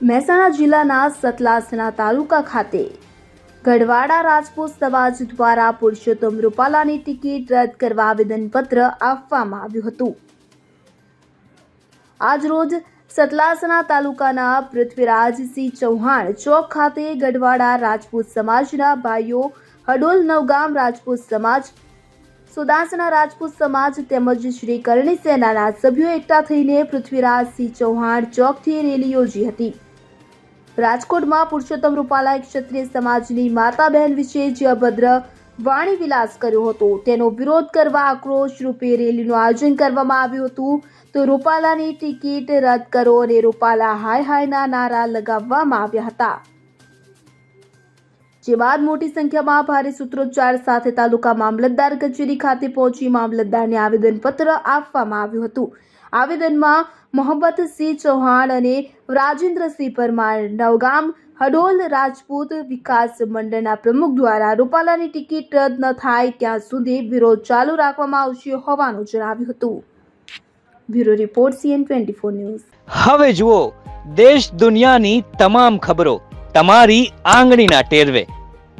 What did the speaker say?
મહેસાણા જિલ્લાના સતલાસણા તાલુકા ખાતે ગઢવાડા રાજપૂત સમાજ દ્વારા પુરુષોત્તમ રૂપાલાની ટિકિટ રદ કરવા આવેદનપત્ર આપવામાં આવ્યું હતું. આજરોજ સતલાસણા તાલુકાના પૃથ્વીરાજસિંહ ચૌહાણ ચોક ખાતે ગઢવાડા રાજપૂત સમાજના ભાઈઓ હડોલ નવગામ રાજપૂત સમાજ, સુદાસના રાજપૂત સમાજ તેમજ શ્રી કરણી સેનાના સભ્યો એકઠા થઈને પૃથ્વીરાજસિંહ ચૌહાણ ચોકથી રેલી યોજી હતી. રાજકોટમાં પુરુષોત્તમ રૂપાલાએ ક્ષત્રિય સમાજની માતા બહેન વિશે જે અભદ્ર વાણી વિલાસ કર્યો હતો. તેનો વિરોધ કરવા આક્રોશ રૂપે રેલીનું આયોજન કરવામાં આવ્યું હતું. તો રૂપાલાની ટિકિટ રદ કરો અને રૂપાલા હાય હાયના નારા લગાવવામાં આવ્યા હતા. જે બાદ મોટી સંખ્યામાં ભારે સૂત્રોચ્ચાર સાથે તાલુકા મામલતદાર કચેરી ખાતે પહોંચી મામલતદારને આવેદનપત્ર આપવામાં આવ્યું હતું. આવેદનમાં મોહબ્બતસિંહ ચૌહાણ અને રાજેન્દ્રસિંહ પરમાર, નવગામ, હડોલ, રાજપૂત વિકાસ મંડળના પ્રમુખ દ્વારા રૂપાલાની ટિકિટ રદ ન થાય ત્યાં સુધી વિરોધ ચાલુ રાખવામાં આવશે હોવાનું જણાવ્યું હતું. Bureau report CN twenty four news. હવે જુઓ, દેશ દુનિયાની તમામ ખબરો તમારી આંગળીના ટેરવે.